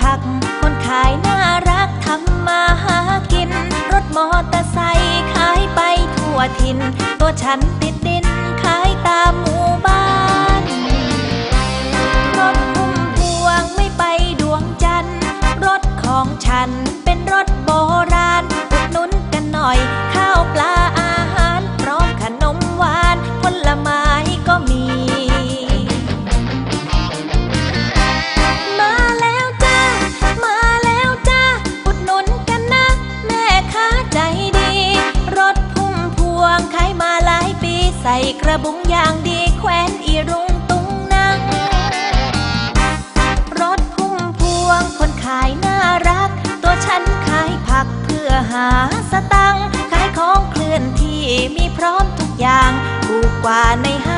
ผัก คนขายน่ารักทำมาหากิน รถมอเตอร์ไซค์ขายไปทั่วถิ่นตัวฉันติดดินขายตามหมู่บ้าน กระบุงอย่างดีแขวนอีรุงตุงนังรถพุ่มพวงคนขายน่ารัก ตัวฉันขายผักเพื่อหาสตังขายของเคลื่อนที่มีพร้อมทุกอย่างถูกกว่าในห้าง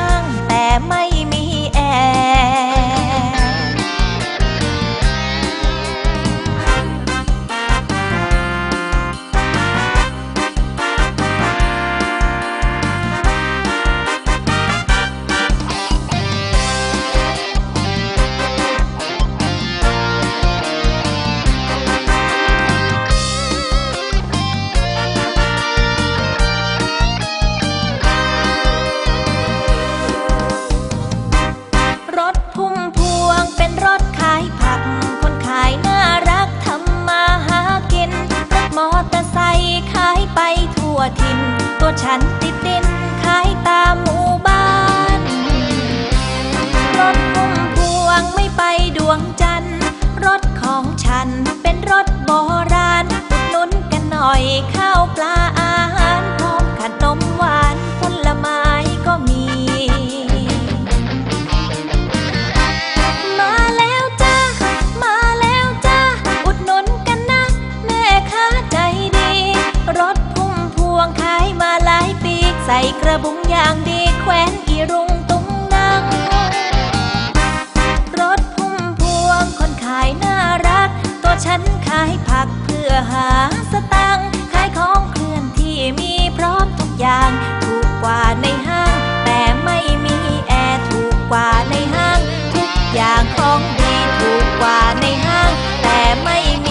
ทิม ตัวฉันติดดินขายตามู ใส่กระบุงอย่างดีแขวนอีรุงตุงนัง รถพุ่มพวงคนขายน่ารัก ตัวฉันขายผักเพื่อหาสตังขายของเคลื่อนที่มีพร้อมทุกอย่าง ถูกกว่าในห้าง แต่ไม่มีแอร์ถูกกว่าในห้าง ทุกอย่างของดีถูกกว่าในห้าง แต่ไม่มี